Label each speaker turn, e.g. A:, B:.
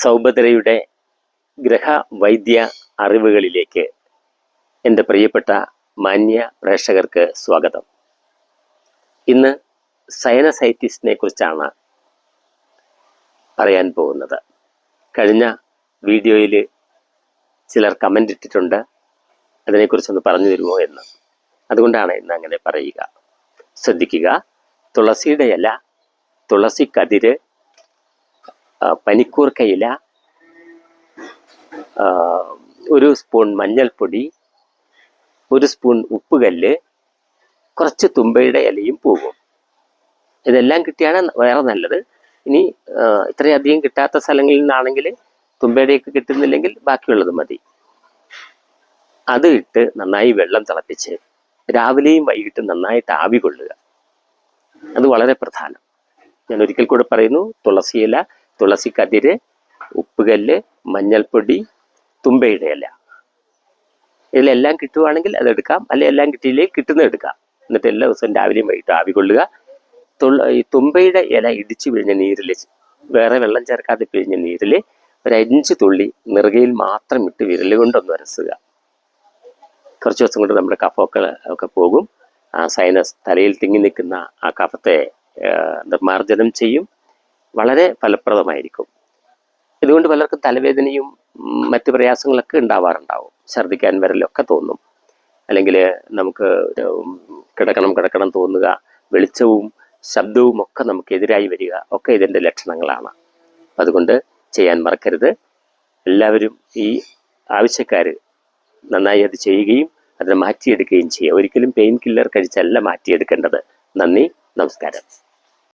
A: സൗഭദ്രയുടെ ഗ്രഹവൈദ്യ അറിവുകളിലേക്ക് എന്റെ പ്രിയപ്പെട്ട മാന്യ പ്രേക്ഷകർക്ക് സ്വാഗതം. ഇന്ന് സൈനസൈറ്റിസിനെ കുറിച്ചാണ് പറയാൻ പോകുന്നത്. കഴിഞ്ഞ വീഡിയോയിൽ ചിലർ കമന്റ് ഇട്ടിട്ടുണ്ട്. അതിനെക്കുറിച്ചൊന്ന് പറഞ്ഞു തരുമോ എന്ന്. അതുകൊണ്ടാണ് ഇന്ന് അങ്ങനെ പറയുക. ശ്രദ്ധിക്കുക. തുളസിയുടെ ഇല തുളസി കതിര് പനിക്കൂർക്കയില ഒരു സ്പൂൺ മഞ്ഞൾപ്പൊടി ഒരു സ്പൂൺ ഉപ്പുകല്ല് കുറച്ച് തുമ്പയുടെ ഇലയും പൂവും ഇതെല്ലാം കിട്ടിയാണ് വേറെ നല്ലത്. ഇനി ഇത്രയധികം കിട്ടാത്ത സ്ഥലങ്ങളിൽ നിന്നാണെങ്കിൽ തുമ്പയുടെയൊക്കെ കിട്ടുന്നില്ലെങ്കിൽ ബാക്കിയുള്ളത് മതി. അത് ഇട്ട് നന്നായി വെള്ളം തിളപ്പിച്ച് രാവിലെയും വൈകിട്ടും നന്നായിട്ട് ആവി കൊള്ളുക അത് വളരെ പ്രധാനം. ഞാൻ ഒരിക്കൽ കൂടെ പറയുന്നു തുളസിയില തുളസി കതിര് ഉപ്പുകല്ല് മഞ്ഞൾപ്പൊടി തുമ്പയുടെ ഇല ഇതിലെല്ലാം കിട്ടുവാണെങ്കിൽ അതെടുക്കാം അല്ലെ എല്ലാം കിട്ടിയില്ലെങ്കിൽ കിട്ടുന്നത് എടുക്കാം. എന്നിട്ട് എല്ലാ ദിവസവും രാവിലെയും വൈകിട്ട് ആവി കൊള്ളുക. ഈ തുമ്പയുടെ ഇല ഇടിച്ചു പിഴിഞ്ഞ നീരിൽ വേറെ വെള്ളം ചേർക്കാതെ പിഴിഞ്ഞ നീരിൽ ഒരു അഞ്ച് തുള്ളി നിറുകയിൽ മാത്രം ഇട്ട് വിരൽ കൊണ്ടൊന്ന് വരസുക കുറച്ച് ദിവസം കൊണ്ട് നമ്മുടെ കഫമൊക്കെ ഒക്കെ പോകും. ആ സൈനസ് തലയിൽ തിങ്ങി നിൽക്കുന്ന ആ കഫത്തെ ആ, നിർമ്മാർജനം ചെയ്യും. വളരെ ഫലപ്രദമായിരിക്കും. ഇതുകൊണ്ട് പലർക്കും തലവേദനയും മറ്റ് പ്രയാസങ്ങളൊക്കെ ഉണ്ടാവാറുണ്ടാവും. ഛർദ്ദിക്കാൻ വരലൊക്കെ തോന്നും. അല്ലെങ്കിൽ നമുക്ക് കിടക്കണം കിടക്കണം തോന്നുക വെളിച്ചവും ശബ്ദവും ഒക്കെ നമുക്ക് എതിരായി വരിക ഒക്കെ ഇതിന്റെ ലക്ഷണങ്ങളാണ്. അതുകൊണ്ട് ചെയ്യാൻ മറക്കരുത്. എല്ലാവരും ഈ ആവശ്യക്കാർ നന്നായി അത് ചെയ്യുകയും അതിനെ മാറ്റിയെടുക്കുകയും ചെയ്യുക. ഒരിക്കലും പെയിൻ കില്ലർ കഴിച്ചല്ല മാറ്റിയെടുക്കേണ്ടത്. നന്ദി നമസ്കാരം.